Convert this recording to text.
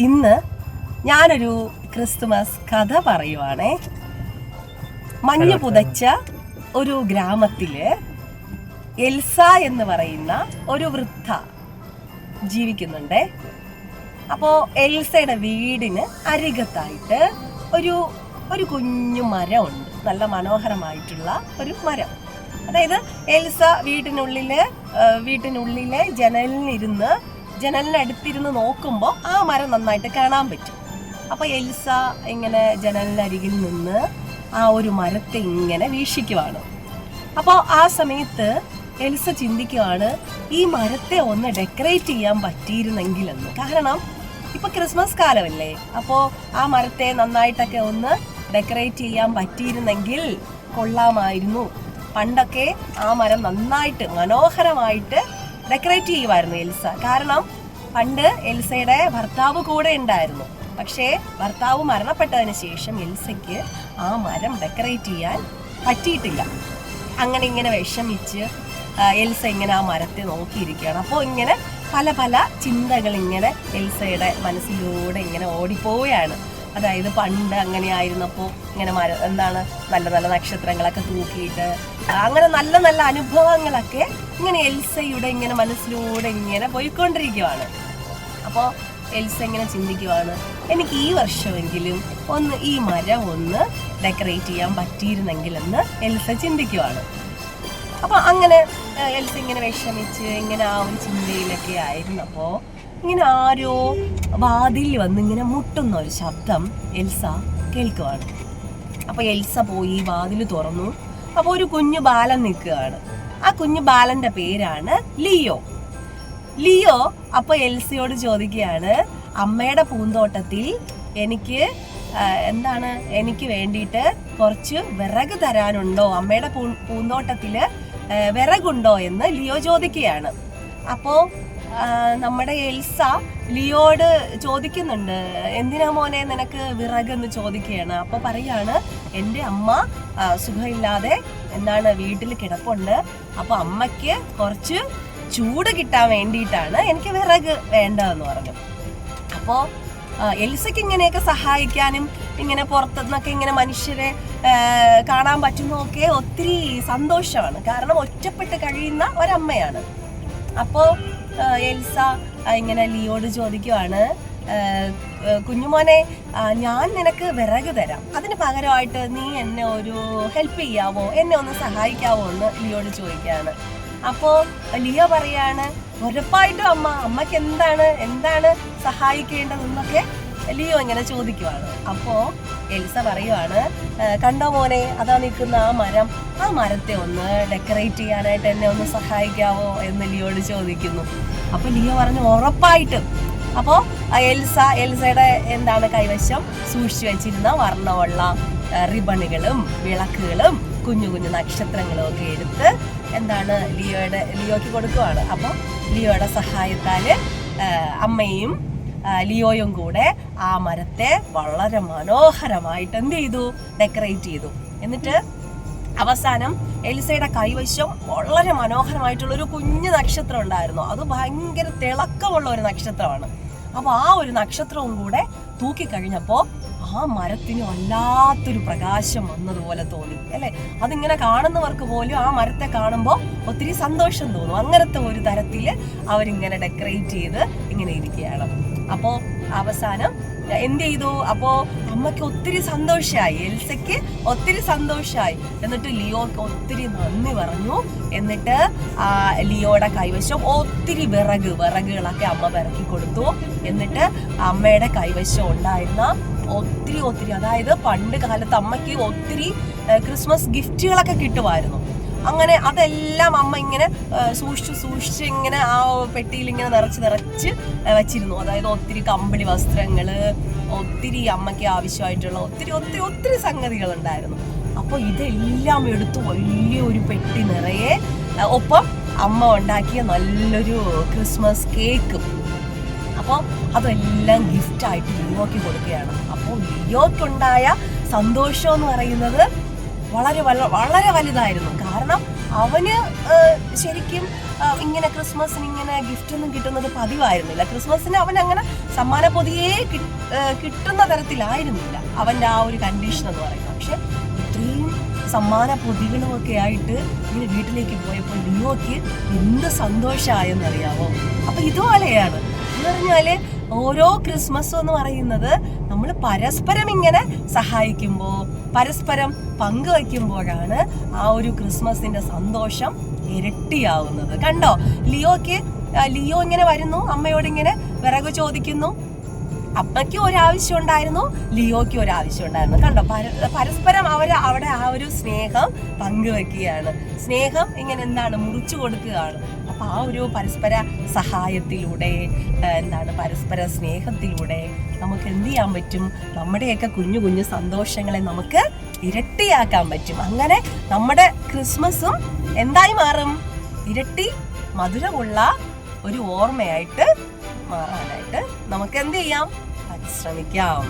ഇന്ന് ഞാനൊരു ക്രിസ്തുമസ് കഥ പറയുവാണേ. മഞ്ഞ് പുതച്ച ഒരു ഗ്രാമത്തിൽ എൽസ എന്ന് പറയുന്ന ഒരു വൃദ്ധ ജീവിക്കുന്നുണ്ട്. അപ്പോ എൽസയുടെ വീടിന് അരികത്തായിട്ട് ഒരു ഒരു കുഞ്ഞു മരമുണ്ട്. നല്ല മനോഹരമായിട്ടുള്ള ഒരു മരം. അതായത് എൽസ വീട്ടിനുള്ളിൽ വീട്ടിനുള്ളിലെ ജനലിനിരുന്ന് ജനലിനടുത്തിരുന്ന് നോക്കുമ്പോൾ ആ മരം നന്നായിട്ട് കാണാൻ പറ്റും. അപ്പോൾ എൽസ ഇങ്ങനെ ജനലിനരികിൽ നിന്ന് ആ ഒരു മരത്തെ ഇങ്ങനെ വീക്ഷിക്കുവാണ്. അപ്പോൾ ആ സമയത്ത് എൽസ ചിന്തിക്കുവാണ് ഈ മരത്തെ ഒന്ന് ഡെക്കറേറ്റ് ചെയ്യാൻ പറ്റിയിരുന്നെങ്കിലെന്ന്. കാരണം ഇപ്പൊ ക്രിസ്മസ് കാലമല്ലേ അപ്പോൾ ആ മരത്തെ നന്നായിട്ടൊക്കെ ഒന്ന് ഡെക്കറേറ്റ് ചെയ്യാൻ പറ്റിയിരുന്നെങ്കിൽ കൊള്ളാമായിരുന്നു. പണ്ടൊക്കെ ആ മരം നന്നായിട്ട് മനോഹരമായിട്ട് ഡെക്കറേറ്റ് ചെയ്യുമായിരുന്നു എൽസ. കാരണം പണ്ട് എൽസയുടെ ഭർത്താവ് കൂടെ ഉണ്ടായിരുന്നു. പക്ഷേ ഭർത്താവ് മരണപ്പെട്ടതിന് ശേഷം എൽസയ്ക്ക് ആ മരം ഡെക്കറേറ്റ് ചെയ്യാൻ പറ്റിയിട്ടില്ല. അങ്ങനെ ഇങ്ങനെ വിഷമിച്ച് എൽസ ഇങ്ങനെ ആ മരത്തെ നോക്കിയിരിക്കുകയാണ്. അപ്പോൾ ഇങ്ങനെ പല പല ചിന്തകൾ ഇങ്ങനെ എൽസയുടെ മനസ്സിലൂടെ ഇങ്ങനെ ഓടിപ്പോവുകയാണ്. അതായത് പണ്ട് അങ്ങനെ ആയിരുന്നപ്പോൾ ഇങ്ങനെ മര എന്താണ് നല്ല നല്ല നക്ഷത്രങ്ങളൊക്കെ തൂക്കിയിട്ട് അങ്ങനെ നല്ല നല്ല അനുഭവങ്ങളൊക്കെ ഇങ്ങനെ എൽസയുടെ ഇങ്ങനെ മനസ്സിലൂടെ ഇങ്ങനെ പോയിക്കൊണ്ടിരിക്കുവാണ്. അപ്പോൾ എൽസ ഇങ്ങനെ ചിന്തിക്കുവാണ് എനിക്ക് ഈ വർഷമെങ്കിലും ഒന്ന് ഈ മരം ഒന്ന് ഡെക്കറേറ്റ് ചെയ്യാൻ പറ്റിയിരുന്നെങ്കിലെന്ന് എൽസ ചിന്തിക്കുവാണ്. അപ്പോൾ അങ്ങനെ എൽസ ഇങ്ങനെ വിഷമിച്ച് ഇങ്ങനെ ആ ഒരു ചിന്തയിലൊക്കെ ആയിരുന്നപ്പോൾ ഇങ്ങനെ ആരോ വാതിൽ വന്ന് ഇങ്ങനെ മുട്ടുന്ന ഒരു ശബ്ദം എൽസ കേൾക്കുവാണ്. അപ്പോൾ എൽസ പോയി വാതിൽ തുറന്നു. അപ്പോൾ ഒരു കുഞ്ഞു ബാലൻ നിൽക്കുകയാണ് ആ കുഞ്ഞു ബാലന്റെ പേരാണ് ലിയോ. ലിയോ അപ്പൊ എൽസിയോട് ചോദിക്കുകയാണ് അമ്മയുടെ പൂന്തോട്ടത്തിൽ എനിക്ക് എന്താണ് എനിക്ക് വേണ്ടിയിട്ട് കുറച്ച് വിറക് തരാനുണ്ടോ? അമ്മയുടെ പൂ പൂന്തോട്ടത്തിൽ ആ, വിറകുണ്ടോ? എന്ന് ലിയോ ചോദിക്കുകയാണ്. അപ്പോൾ നമ്മുടെ എൽസ ലിയോട് ചോദിക്കുന്നുണ്ട് എന്തിനാ മോനെ നിനക്ക് വിറകെന്ന് ചോദിക്കുകയാണ്. അപ്പോൾ പറയാണ് എന്റെ അമ്മ സുഖമില്ലാതെ എന്താണ് വീട്ടിൽ കിടപ്പുണ്ട്. അപ്പൊ അമ്മയ്ക്ക് കുറച്ച് ചൂട് കിട്ടാൻ വേണ്ടിയിട്ടാണ് എനിക്ക് വിറക് വേണ്ടതെന്ന് പറഞ്ഞു അപ്പോ ആ, എൽസയ്ക്ക് ഇങ്ങനെയൊക്കെ സഹായിക്കാനും ഇങ്ങനെ പുറത്തുനിന്നൊക്കെ ഇങ്ങനെ മനുഷ്യരെ കാണാൻ പറ്റുന്നതൊക്കെ ഒത്തിരി സന്തോഷമാണ്. കാരണം ഒറ്റപ്പെട്ട് കഴിയുന്ന ഒരമ്മയാണ്. അപ്പോ ആ, എൽസ ഇങ്ങനെ ലിയോട് ചോദിക്കുവാണ് കുഞ്ഞുമോനെ ഞാൻ നിനക്ക് വിറക് തരാം. അതിന് പകരമായിട്ട് നീ എന്നെ ഒരു ഹെൽപ്പ് ചെയ്യാവോ? എന്നെ ഒന്ന് സഹായിക്കാവോ എന്ന് ലിയോട് ചോദിക്കുകയാണ്. അപ്പോൾ ലിയോ പറയാണ് ഉറപ്പായിട്ടും അമ്മ അമ്മയ്ക്ക് എന്താണ് എന്താണ് സഹായിക്കേണ്ടതെന്നൊക്കെ ലിയോ ഇങ്ങനെ ചോദിക്കുവാണ്. അപ്പോൾ എൽസ പറയുവാണ് "ഏ, കണ്ടോ മോനെ അതാ നിൽക്കുന്ന ആ മരം. ആ മരത്തെ ഒന്ന് ഡെക്കറേറ്റ് ചെയ്യാനായിട്ട് എന്നെ ഒന്ന് സഹായിക്കാവോ? എന്ന് ലിയോട് ചോദിക്കുന്നു. അപ്പോൾ ലിയോ പറഞ്ഞു ഉറപ്പായിട്ടും. അപ്പോ ആ എൽസ എൽസയുടെ എന്താണ് കൈവശം? സൂക്ഷിച്ചു വെച്ചിരുന്ന വർണമുള്ള റിബണുകളും വിളക്കുകളും കുഞ്ഞു കുഞ്ഞു നക്ഷത്രങ്ങളും ഒക്കെ എടുത്ത് എന്താണ് ലിയോയുടെ ലിയോയ്ക്ക് കൊടുക്കുവാണ്. അപ്പോൾ ലിയോയുടെ സഹായത്താൽ അമ്മയും ലിയോയും കൂടെ ആ മരത്തെ വളരെ മനോഹരമായിട്ട് എന്ത് ചെയ്തു? ഡെക്കറേറ്റ് ചെയ്തു. എന്നിട്ട് അവസാനം എലിസയുടെ കൈവശം വളരെ മനോഹരമായിട്ടുള്ള ഒരു കുഞ്ഞു നക്ഷത്രം ഉണ്ടായിരുന്നു. അത് ഭയങ്കര തിളക്കമുള്ള ഒരു നക്ഷത്രമാണ്. അപ്പൊ ആ ഒരു നക്ഷത്രവും കൂടെ തൂക്കിക്കഴിഞ്ഞപ്പോൾ ആ മരത്തിന് വല്ലാത്തൊരു പ്രകാശം വന്നതുപോലെ തോന്നി അല്ലെ? അതിങ്ങനെ കാണുന്നവർക്ക് പോലും ആ മരത്തെ കാണുമ്പോൾ ഒത്തിരി സന്തോഷം തോന്നും. അങ്ങനത്തെ ഒരു തരത്തിൽ അവരിങ്ങനെ ഡെക്കറേറ്റ് ചെയ്ത് ഇങ്ങനെ ഇരിക്കുകയാണ്. അപ്പോ അവസാനം എന്ത് ചെയ്തു? അപ്പോ അമ്മയ്ക്ക് ഒത്തിരി സന്തോഷമായി എൽസയ്ക്ക് ഒത്തിരി സന്തോഷമായി എന്നിട്ട് ലിയോക്ക് ഒത്തിരി നന്ദി പറഞ്ഞു. എന്നിട്ട് ആ ലിയോയുടെ കൈവശം ഒത്തിരി വിറക് വിറകുകളൊക്കെ അമ്മ വിറക്കി കൊടുത്തു. എന്നിട്ട് അമ്മയുടെ കൈവശം ഉണ്ടായിരുന്ന ഒത്തിരി ഒത്തിരി അതായത് പണ്ട് കാലത്ത് അമ്മയ്ക്ക് ഒത്തിരി ക്രിസ്മസ് ഗിഫ്റ്റുകളൊക്കെ കിട്ടുമായിരുന്നു. അങ്ങനെ അതെല്ലാം അമ്മ ഇങ്ങനെ സൂക്ഷിച്ച് സൂക്ഷിച്ച് ഇങ്ങനെ ആ പെട്ടിയിൽ ഇങ്ങനെ നിറച്ച് നിറച്ച് വെച്ചിരുന്നു. അതായത് ഒത്തിരി കമ്പിളി വസ്ത്രങ്ങൾ ഒത്തിരി അമ്മയ്ക്ക് ആവശ്യമായിട്ടുള്ള ഒത്തിരി ഒത്തിരി ഒത്തിരി സംഗതികൾ ഉണ്ടായിരുന്നു അപ്പോൾ ഇതെല്ലാം എടുത്ത് വലിയ ഒരു പെട്ടി നിറയെ ഒപ്പം അമ്മ ഉണ്ടാക്കിയ നല്ലൊരു ക്രിസ്മസ് കേക്കും. അപ്പോൾ അതെല്ലാം ഗിഫ്റ്റായിട്ട് ലിയോയ്ക്ക് കൊടുക്കുകയാണ്. അപ്പോൾ ലിയോയ്ക്കുണ്ടായ സന്തോഷം എന്ന് പറയുന്നത് വളരെ വളരെ വലുതായിരുന്നു. കാരണം അവന് ശരിക്കും ഇങ്ങനെ ക്രിസ്മസിന് ഇങ്ങനെ ഗിഫ്റ്റ് ഒന്നും കിട്ടുന്നത് പതിവായിരുന്നില്ല. ക്രിസ്മസിന് അവൻ അങ്ങനെ സമ്മാന പൊതിയെ കിട്ടുന്ന തരത്തിലായിരുന്നില്ല. അവന്റെ ആ ഒരു കണ്ടീഷൻ എന്ന് പറയുന്നത്. പക്ഷെ ഇത്രയും സമ്മാന പൊതികളും ഒക്കെ ആയിട്ട് ഇങ്ങനെ വീട്ടിലേക്ക് പോയപ്പോൾ ലിയോയ്ക്ക് എന്ത് സന്തോഷമായെന്നറിയാമോ അപ്പൊ ഇതുപോലെയാണ്. എന്ന് പറഞ്ഞാൽ ഓരോ ക്രിസ്മസും എന്ന് പറയുന്നത് നമ്മൾ പരസ്പരം ഇങ്ങനെ സഹായിക്കുമ്പോൾ പരസ്പരം പങ്കുവയ്ക്കുമ്പോഴാണ് ആ ഒരു ക്രിസ്മസിന്റെ സന്തോഷം ഇരട്ടിയാവുന്നത്. കണ്ടോ? ലിയോക്ക് ലിയോ ഇങ്ങനെ വരുന്നു അമ്മയോട് ഇങ്ങനെ വിറക് ചോദിക്കുന്നു. അമ്മയ്ക്ക് ഒരാവശ്യം ഉണ്ടായിരുന്നു ലിയോയ്ക്ക് ഒരാവശ്യം ഉണ്ടായിരുന്നു കണ്ടോ പര- പരസ്പരം അവർ അവിടെ ആ ഒരു സ്നേഹം പങ്കുവെക്കുകയാണ്. സ്നേഹം ഇങ്ങനെ എന്താണ് മുറിച്ചു കൊടുക്കുകയാണ്. അപ്പൊ ആ ഒരു പരസ്പര സഹായത്തിലൂടെ എന്താണ് പരസ്പര സ്നേഹത്തിലൂടെ നമുക്ക് എന്ത് ചെയ്യാൻ പറ്റും? നമ്മുടെയൊക്കെ കുഞ്ഞു കുഞ്ഞു സന്തോഷങ്ങളെ നമുക്ക് ഇരട്ടിയാക്കാൻ പറ്റും. അങ്ങനെ നമ്മുടെ ക്രിസ്മസും എന്തായി മാറും? ഇരട്ടി മധുരമുള്ള ഒരു ഓർമ്മയായിട്ട് മാറാനായിട്ട് നമുക്ക് എന്ത് ചെയ്യാം പരിശ്രമിക്കാം.